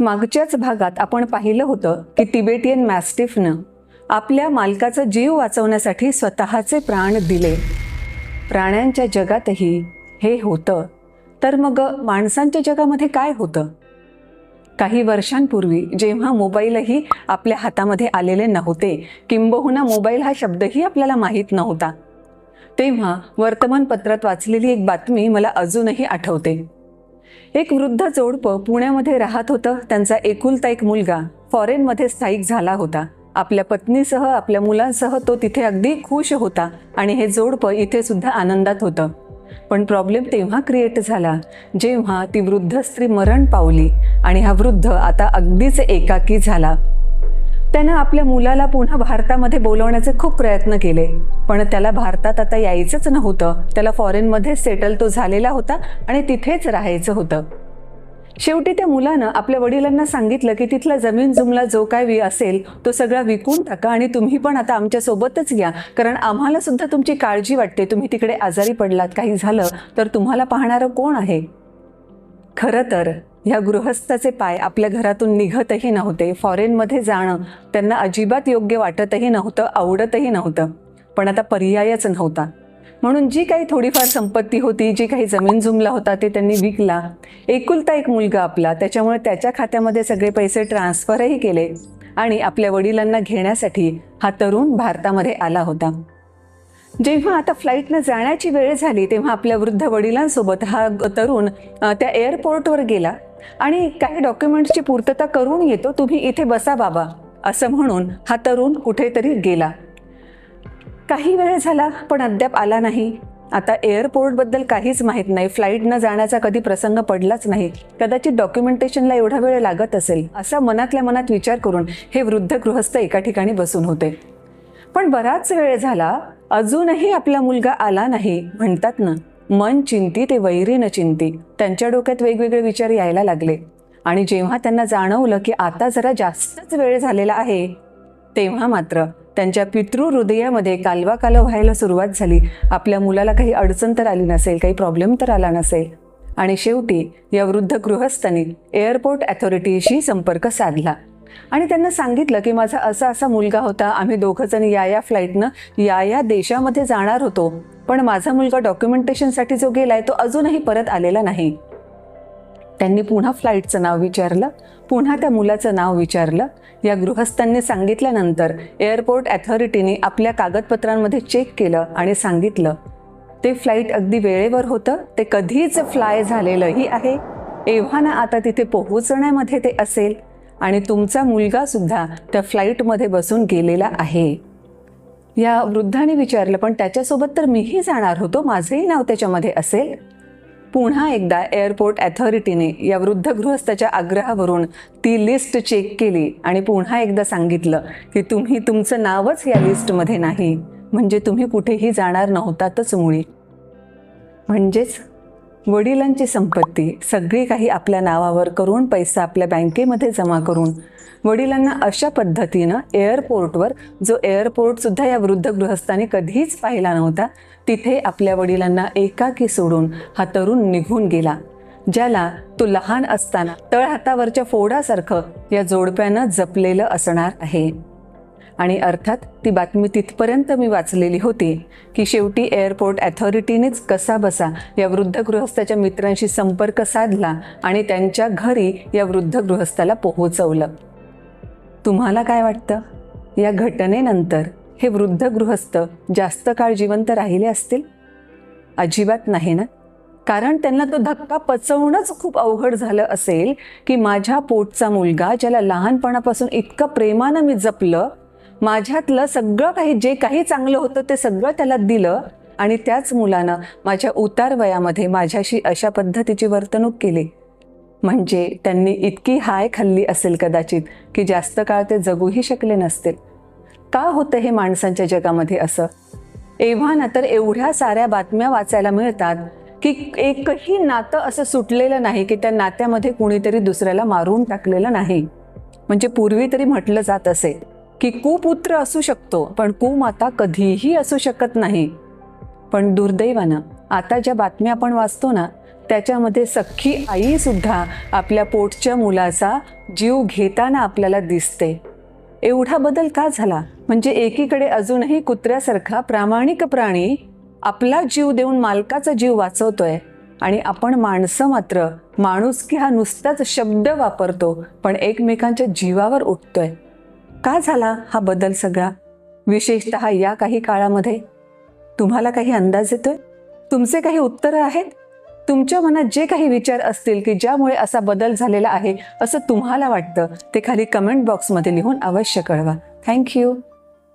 मागच्याच भागात आपण पाहिलं होतं की तिबेटियन मॅस्टिफनं आपल्या मालकाचा जीव वाचवण्यासाठी स्वतःचे प्राण दिले. प्राण्यांच्या जगातही हे होतं. तर मग माणसांच्या जगामध्ये काय होतं? काही वर्षांपूर्वी जेव्हा मोबाईलही आपल्या हातामध्ये आलेले नव्हते किंबहुना मोबाईल हा शब्दही आपल्याला माहीत नव्हता. तेव्हा वर्तमानपत्रात वाचलेली एक बातमी मला अजूनही आठवते. एक वृद्ध जोडपं पुण्यामध्ये राहत होतं. त्यांचा एकुलता एक मुलगा फॉरेनमध्ये स्थायिक झाला होता. आपल्या पत्नीसह आपल्या मुलांसह तो तिथे अगदी खुश होता आणि हे जोडपं इथे सुद्धा आनंदात होतं. पण प्रॉब्लेम तेव्हा क्रिएट झाला जेव्हा ती वृद्ध स्त्री मरण पावली आणि हा वृद्ध आता अगदीच एकाकी झाला. त्यानं आपल्या मुलाला पुन्हा भारतामध्ये बोलवण्याचे खूप प्रयत्न केले. पण त्याला भारतात आता यायचंच नव्हतं. त्याला फॉरेनमध्ये सेटल तो झालेला होता आणि तिथेच राहायचं होतं. शेवटी त्या मुलानं आपल्या वडिलांना सांगितलं की तिथला जमीन जुमला जो काय असेल तो सगळा विकून टाका आणि तुम्ही पण आता आमच्या सोबतच या. कारण आम्हाला सुद्धा तुमची काळजी वाटते. तुम्ही तिकडे आजारी पडलात काही झालं तर तुम्हाला पाहणारं कोण आहे? खरं तर ह्या गृहस्थाचे पाय आपल्या घरातून निघतही नव्हते. फॉरेनमध्ये जाणं त्यांना अजिबात योग्य वाटतही नव्हतं आवडतही नव्हतं. पण आता पर्यायच नव्हता. म्हणून जी काही थोडीफार संपत्ती होती जी काही जमीन जुमला होता ते त्यांनी विकला. एकुलता एक मुलगा आपला त्याच्यामुळे त्याच्या खात्यामध्ये सगळे पैसे ट्रान्सफरही केले आणि आपल्या वडिलांना घेण्यासाठी हा तरुण भारतामध्ये आला होता. जेव्हा आता फ्लाईटनं जाण्याची वेळ झाली तेव्हा आपल्या वृद्ध वडिलांसोबत हा तरुण त्या एअरपोर्टवर गेला आणि काही डॉक्युमेंट्सची पूर्तता करून येतो तुम्ही इथे बसा बाबा असं म्हणून हा तरुण कुठेतरी गेला. काही वेळ झाला पण अद्याप आला नाही. आता एअरपोर्टबद्दल काहीच माहीत नाही. फ्लाईटनं जाण्याचा कधी प्रसंग पडलाच नाही. कदाचित डॉक्युमेंटेशनला एवढा वेळ लागत असेल असा मनातल्या मनात विचार करून हे वृद्ध गृहस्थ एका ठिकाणी बसून होते. पण बराच वेळ झाला अजूनही आपला मुलगा आला नाही म्हणतात ना मन चिंती ते वैरी न चिंती त्यांच्या डोक्यात वेगवेगळे विचार यायला लागले. आणि जेव्हा त्यांना जाणवलं की आता जरा जास्तच वेळ झालेला आहे तेव्हा मात्र त्यांच्या पितृ हृदयामध्ये कालवा कालव व्हायला सुरुवात झाली. आपल्या मुलाला काही अडचण तर आली नसेल काही प्रॉब्लेम तर आला नसेल. आणि शेवटी या वृद्ध गृहस्थांनी एअरपोर्ट अथॉरिटीशी संपर्क साधला. आणि त्यांना सांगितलं की माझा असा असा मुलगा होता. आम्ही दोघंजण या या फ्लाईटनं या या देशामध्ये जाणार होतो. पण माझा मुलगा डॉक्युमेंटेशनसाठी जो गेलाय तो अजूनही परत आलेला नाही. त्यांनी पुन्हा फ्लाईटचं नाव विचारलं. पुन्हा त्या मुलाचं नाव विचारलं. या गृहस्थांनी सांगितल्यानंतर एअरपोर्ट अथॉरिटीने आपल्या कागदपत्रांमध्ये चेक केलं आणि सांगितलं ते फ्लाईट अगदी वेळेवर होतं. ते कधीच फ्लाय झालेलंही आहे. एव्हा आता तिथे पोहोचण्यामध्ये ते असेल. आणि तुमचा मुलगा सुद्धा त्या फ्लाईटमध्ये बसून गेलेला आहे. या वृद्धाने विचारलं पण त्याच्यासोबत तर मीही जाणार होतो. माझंही नाव त्याच्यामध्ये असेल. पुन्हा एकदा एअरपोर्ट अथॉरिटीने या वृद्ध गृहस्थाच्या आग्रहावरून ती लिस्ट चेक केली आणि पुन्हा एकदा सांगितलं की तुम्ही तुमचं नावच या लिस्टमध्ये नाही. म्हणजे तुम्ही कुठेही जाणार नव्हतातच मुळी. म्हणजेच वडिलांची संपत्ती सगळी काही आपल्या नावावर करून पैसा आपल्या बँकेमध्ये जमा करून वडिलांना अशा पद्धतीनं एअरपोर्टवर जो एअरपोर्टसुद्धा या वृद्ध गृहस्थांनी कधीच पाहिला नव्हता तिथे आपल्या वडिलांना एकाकी सोडून हा तरुण निघून गेला ज्याला तो लहान असताना तळहातावरच्या फोडासारखं या जोडप्यानं जपलेलं असणार आहे. आणि अर्थात ती बातमी तिथपर्यंत मी वाचलेली होती की शेवटी एअरपोर्ट अथॉरिटीनेच कसा बसा या वृद्ध गृहस्थाच्या मित्रांशी संपर्क साधला आणि त्यांच्या घरी या वृद्ध गृहस्थाला पोहोचवलं. तुम्हाला काय वाटतं? या घटनेनंतर हे वृद्ध गृहस्थ जास्त काळ जिवंत राहिले असतील? अजिबात नाही ना? कारण त्यांना तो धक्का पचवणंच खूप अवघड झालं असेल की माझ्या पोटचा मुलगा ज्याला लहानपणापासून इतकं प्रेमानं मी जपलं माझ्यातलं सगळं काही जे काही चांगलं होतं ते सगळं त्याला दिलं आणि त्याच मुलानं माझ्या उतार वयामध्ये माझ्याशी अशा पद्धतीची वर्तणूक केली. म्हणजे त्यांनी इतकी हाय खाल्ली असेल कदाचित की जास्त काळ ते जगूही शकले नसतील. का होतं हे माणसांच्या जगामध्ये असं? एव्हा ना तर एवढ्या साऱ्या बातम्या वाचायला मिळतात की एकही नातं असं सुटलेलं नाही की त्या नात्यामध्ये कुणीतरी दुसऱ्याला मारून टाकलेलं नाही. म्हणजे पूर्वी तरी म्हटलं जात असे. की कुपुत्र असू शकतो पण कुमाता कधीही असू शकत नाही. पण दुर्दैवानं आता ज्या बातम्या आपण वाचतो ना त्याच्यामध्ये सख्खी आईसुद्धा आपल्या पोटच्या मुलाचा जीव घेताना आपल्याला दिसते. एवढा बदल का झाला? म्हणजे एकीकडे अजूनही कुत्र्यासारखा प्रामाणिक प्राणी आपला जीव देऊन मालकाचा जीव वाचवतोय आणि आपण माणसं मात्र माणूस की हा नुसताच शब्द वापरतो पण एकमेकांच्या जीवावर उठतोय. का झाला हा बदल सगळा? विशेषतः या काही काळामध्ये? तुम्हाला काही अंदाज येतोय? तुमचे काही उत्तरं आहेत? तुमच्या मनात जे काही विचार असतील की ज्यामुळे असा बदल झालेला आहे असं तुम्हाला वाटतं ते खाली कमेंट बॉक्समध्ये लिहून अवश्य कळवा. थँक्यू